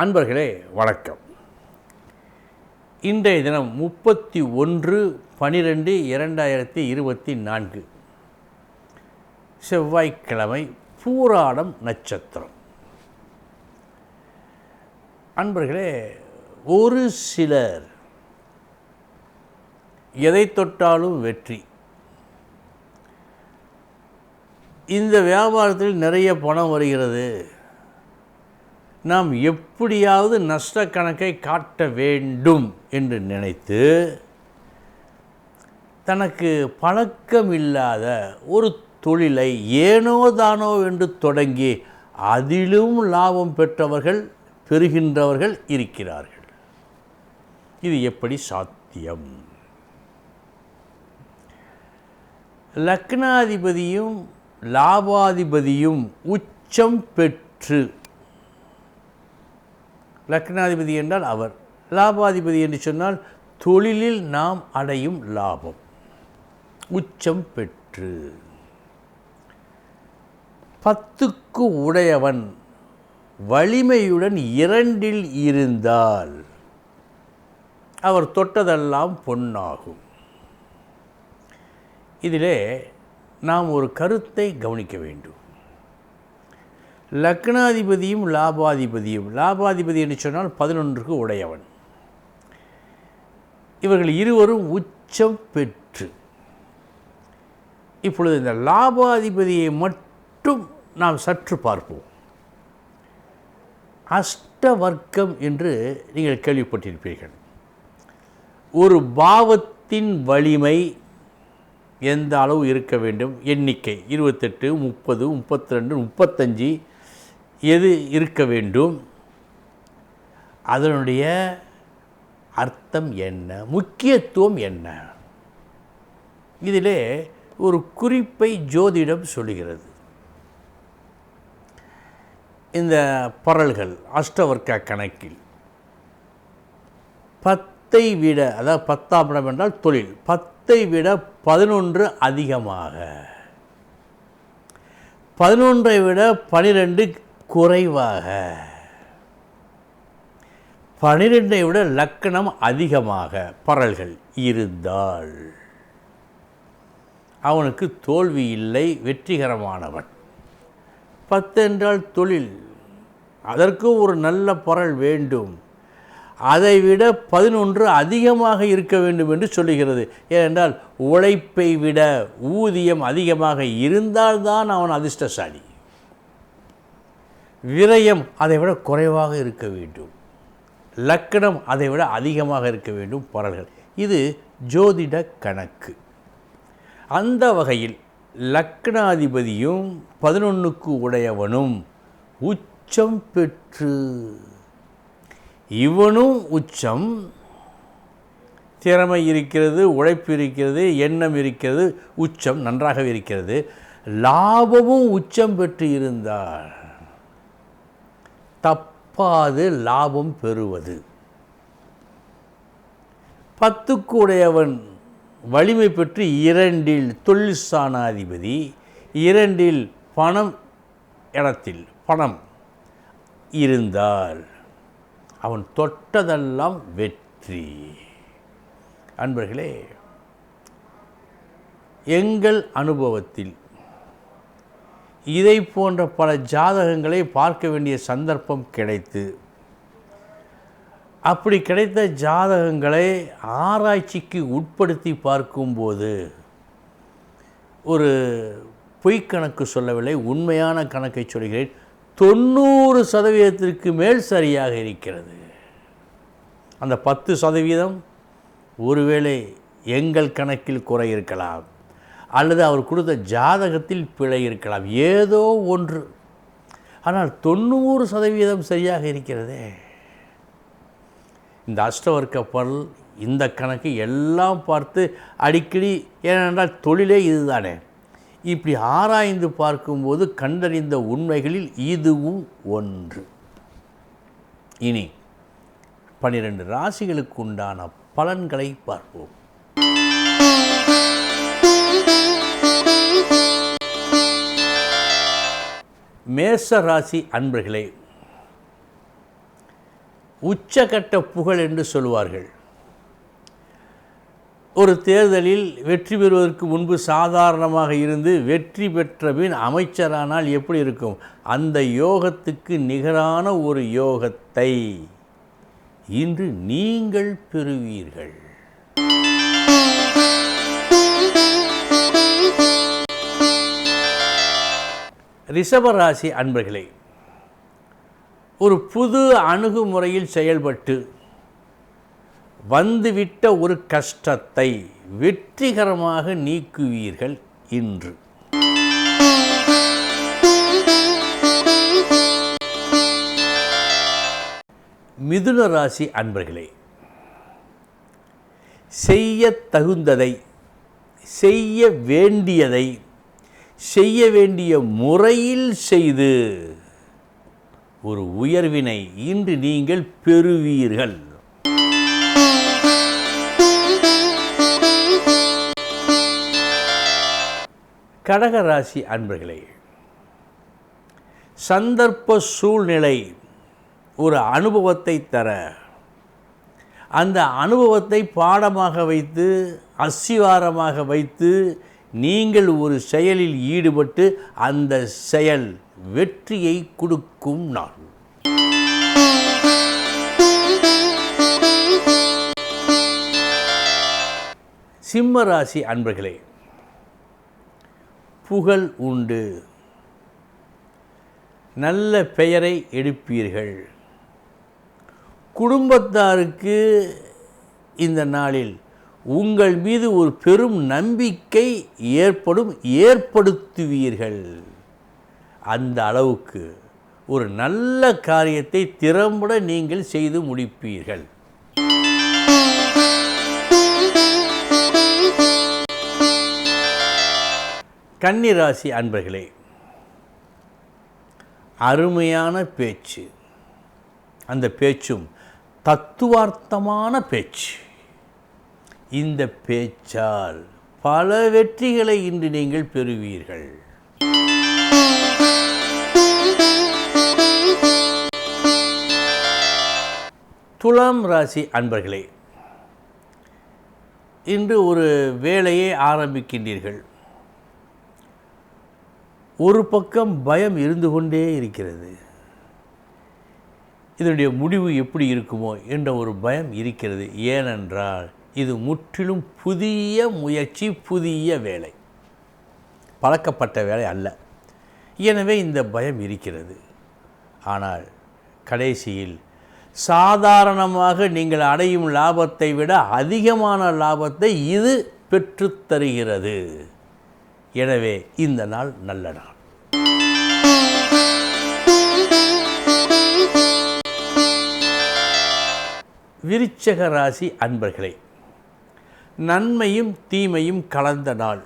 அன்பர்களே வணக்கம். இன்றைய தினம் முப்பத்தி ஒன்று பனிரெண்டு இரண்டாயிரத்தி இருபத்தி நான்கு. செவ்வாய்க்கிழமை பூராடம் நட்சத்திரம். அன்பர்களே ஒரு சிலர் எதை தொட்டாலும் வெற்றி. இந்த வியாபாரத்தில் நிறைய பணம் வருகிறது. நாம் எப்படியாவது நஷ்ட கணக்கை காட்ட வேண்டும் என்று நினைத்து தனக்கு பழக்கம் இல்லாத ஒரு தொழிலை ஏனோ தானோ என்று தொடங்கி அதிலும் லாபம் பெற்றவர்கள் பெறுகின்றவர்கள் இருக்கிறார்கள். இது எப்படி சாத்தியம்? லக்னாதிபதியும் லாபாதிபதியும் உச்சம் பெற்று லக்னாதிபதி என்றால் அவர். லாபாதிபதி என்று சொன்னால் தொழிலில் நாம் அடையும் லாபம். உச்சம் பெற்று. பத்துக்கு உடையவன் வலிமையுடன் இரண்டில் இருந்தால் அவர் தொட்டதெல்லாம் பொன்னாகும். இதிலே நாம் ஒரு கருத்தை கவனிக்க வேண்டும். லக்னாதிபதியும் லாபாதிபதியும். லாபாதிபதி என்று சொன்னால் பதினொன்றுக்கு உடையவன். இவர்கள் இருவரும் உச்சம் பெற்று. இப்பொழுது இந்த லாபாதிபதியை மட்டும் நாம் சற்று பார்ப்போம். அஷ்டவர்க்கம் என்று நீங்கள் கேள்விப்பட்டிருப்பீர்கள். ஒரு பாவத்தின் வலிமை எந்த அளவு இருக்க வேண்டும்? எண்ணிக்கை இருபத்தெட்டு முப்பது முப்பத்தி ரெண்டு முப்பத்தஞ்சு எது இருக்க வேண்டும்? அதனுடைய அர்த்தம் என்ன? முக்கியத்துவம் என்ன? இதிலே ஒரு குறிப்பை ஜோதிடம் சொல்லுகிறது. இந்த பரல்கள் அஷ்டவர்க்க கணக்கில் பத்தை விட அதாவது பத்தாம் இடம் என்றால் தொழில் பத்தை விட பதினொன்று அதிகமாக. பதினொன்றை விட பனிரெண்டு குறைவாக. பனிரெண்டை விட லக்கணம் அதிகமாக பரல்கள் இருந்தால். அவனுக்கு தோல்வி இல்லை வெற்றிகரமானவன். பத்து என்றால் தொழில். அதற்கும் ஒரு நல்ல பரல் வேண்டும். அதைவிட பதினொன்று அதிகமாக இருக்க வேண்டும் என்று சொல்லுகிறது. ஏனென்றால் உழைப்பை விட ஊதியம் அதிகமாக இருந்தால்தான் அவன் அதிர்ஷ்டசாலி. விரயம் அதை விட குறைவாக இருக்க வேண்டும். லக்கணம் அதை விட அதிகமாக இருக்க வேண்டும் பரல்கள் இது ஜோதிட கணக்கு. அந்த வகையில் லக்னாதிபதியும் பதினொன்றுக்கு உடையவனும் உச்சம் பெற்று இவனும் உச்சம். திறமை இருக்கிறது உழைப்பு இருக்கிறது எண்ணம் இருக்கிறது உச்சம் நன்றாக இருக்கிறது. லாபமும் உச்சம் பெற்று இருந்தால் தப்பாது லாபம் பெறுவது. பத்துக்குடையவன் வலிமை பெற்று இரண்டில் தொழில் சாணாதிபதி இரண்டில் பணம் இடத்தில் பணம் இருந்தால் அவன் தொட்டதெல்லாம் வெற்றி. அன்பர்களே எங்கள் அனுபவத்தில் இதை போன்ற பல ஜாதகங்களை பார்க்க வேண்டிய சந்தர்ப்பம் கிடைத்து அப்படி கிடைத்த ஜாதகங்களை ஆராய்ச்சிக்கு உட்படுத்தி பார்க்கும்போது ஒரு பொய்க்கணக்கு சொல்லவில்லை உண்மையான கணக்கை சொல்கிறேன். தொண்ணூறு சதவீதத்திற்கு மேல் சரியாக இருக்கிறது. அந்த பத்து சதவீதம் ஒருவேளை எங்கள் கணக்கில் குறை இருக்கலாம் அல்லது அவர் கொடுத்த ஜாதகத்தில் பிழை இருக்கலாம். ஏதோ ஒன்று. ஆனால் தொண்ணூறு சதவீதம் சரியாக இருக்கிறதே. இந்த அஷ்டவர்க்க பொருள் இந்த கணக்கு எல்லாம் பார்த்து அடிக்கடி ஏனென்றால் தொழிலே இதுதானே. இப்படி ஆராய்ந்து பார்க்கும்போது கண்டறிந்த உண்மைகளில் இதுவும் ஒன்று. இனி பன்னிரண்டு ராசிகளுக்கு உண்டான பலன்களை பார்ப்போம். மேச ராசி அன்பர்களே உச்சகட்ட புகழ் என்று சொல்வார்கள் ஒரு தேர்தலில் வெற்றி பெறுவதற்கு முன்பு சாதாரணமாக இருந்து வெற்றி பெற்ற பின் அமைச்சரானால் எப்படி இருக்கும்? அந்த யோகத்துக்கு நிகரான ஒரு யோகத்தை இன்று நீங்கள் பெறுவீர்கள். ரிஷபராசி அன்பர்களே ஒரு புது அணுகுமுறையில் செயல்பட்டு வந்துவிட்ட ஒரு கஷ்டத்தை வெற்றிகரமாக நீக்குவீர்கள் இன்று. மிதுன ராசி அன்பர்களே செய்ய தகுந்ததை செய்ய வேண்டியதை செய்ய வேண்டிய முறையில் செய்து ஒரு உயர்வினை இன்று நீங்கள் பெறுவீர்கள். கடகராசி அன்பர்களே சந்தர்ப்ப சூழ்நிலை ஒரு அனுபவத்தை தர அந்த அனுபவத்தை பாடமாக வைத்து அஸ்திவாரமாக வைத்து நீங்கள் ஒரு செயலில் ஈடுபட்டு அந்த செயல் வெற்றியை கொடுக்கும் நாள். சிம்ம ராசி அன்பர்களே புகழ் உண்டு. நல்ல பெயரை எடுப்பீர்கள். குடும்பத்தாருக்கு இந்த நாளில் உங்கள் மீது ஒரு பெரும் நம்பிக்கை ஏற்படும் ஏற்படுத்துவீர்கள். அந்த அளவுக்கு ஒரு நல்ல காரியத்தை திறம்பட நீங்கள் செய்து முடிப்பீர்கள். கன்னிராசி அன்பர்களே அருமையான பேச்சு. அந்த பேச்சும் தத்துவார்த்தமான பேச்சு. இந்த பேச்சால் பல வெற்றிகளை இன்று நீங்கள் பெறுவீர்கள். துலாம் ராசி அன்பர்களே இன்று ஒரு வேலையை ஆரம்பிக்கின்றீர்கள். ஒரு பக்கம் பயம் இருந்து கொண்டே இருக்கிறது. இதனுடைய முடிவு எப்படி இருக்குமோ என்ற ஒரு பயம் இருக்கிறது. ஏனென்றால் இது முற்றிலும் புதிய முயற்சி புதிய வேலை. பழக்கப்பட்ட வேலை அல்ல. எனவே இந்த பயம் இருக்கிறது. ஆனால் கடைசியில் சாதாரணமாக நீங்கள் அடையும் லாபத்தை விட அதிகமான லாபத்தை இது பெற்றுத்தருகிறது எனவே இந்த நாள் நல்ல நாள். விருச்சக ராசி அன்பர்களே நன்மையும் தீமையும் கலந்த நாள்.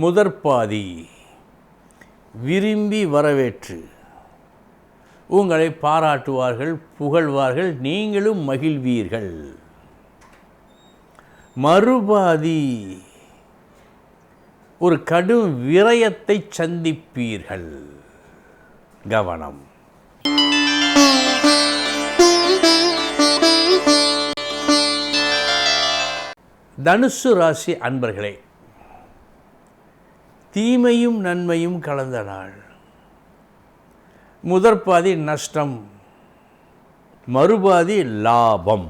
முதற்பாதி விரும்பி வரவேற்று. உங்களை பாராட்டுவார்கள் புகழ்வார்கள் நீங்களும் மகிழ்வீர்கள். மறுபாதி ஒரு கடும் விரயத்தை சந்திப்பீர்கள். கவனம். தனுசு ராசி அன்பர்களே தீமையும் நன்மையும் கலந்த நாள். முதற்பாதி நஷ்டம் மறுபாதி லாபம்.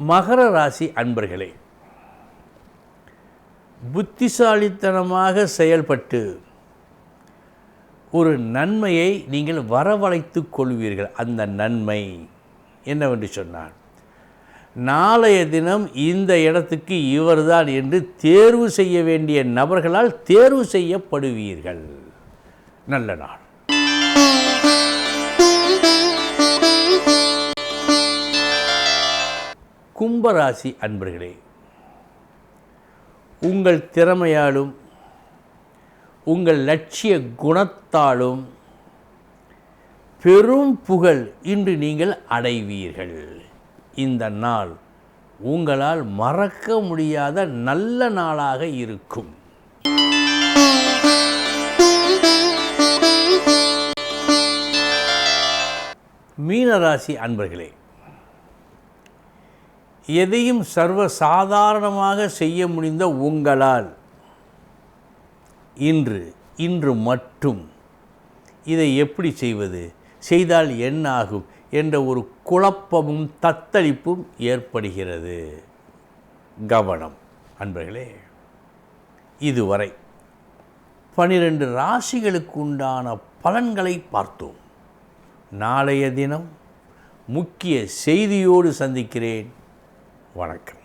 மகர ராசி அன்பர்களே புத்திசாலித்தனமாக செயல்பட்டு ஒரு நன்மையை நீங்கள் வரவழைத்துக் கொள்வீர்கள். அந்த நன்மை என்னவென்று சொன்னார் நாளைய தினம் இந்த இடத்துக்கு இவர்தான் என்று தேர்வு செய்ய வேண்டிய நபர்களால் தேர்வு செய்யப்படுவீர்கள். நல்ல நாள். கும்பராசி அன்பர்களே உங்கள் திறமையாலும் உங்கள் லட்சிய குணத்தாலும் பெரும் புகழ் இன்று நீங்கள் அடைவீர்கள். இந்த நாள் உங்களால் மறக்க முடியாத நல்ல நாளாக இருக்கும். மீனராசி அன்பர்களே எதையும் சர்வ சாதாரணமாக செய்ய முடிந்த உங்களால் இன்று இன்று மட்டும். இதை எப்படி செய்வது? செய்தால் என்ன ஆகும் என்ற ஒரு குழப்பமும் தத்தளிப்பும் ஏற்படுகிறது. கவனம். அன்பர்களே இதுவரை பனிரெண்டு ராசிகளுக்கு உண்டான பலன்களை பார்த்தோம். நாளைய தினம் முக்கிய செய்தியோடு சந்திக்கிறேன். வணக்கம்.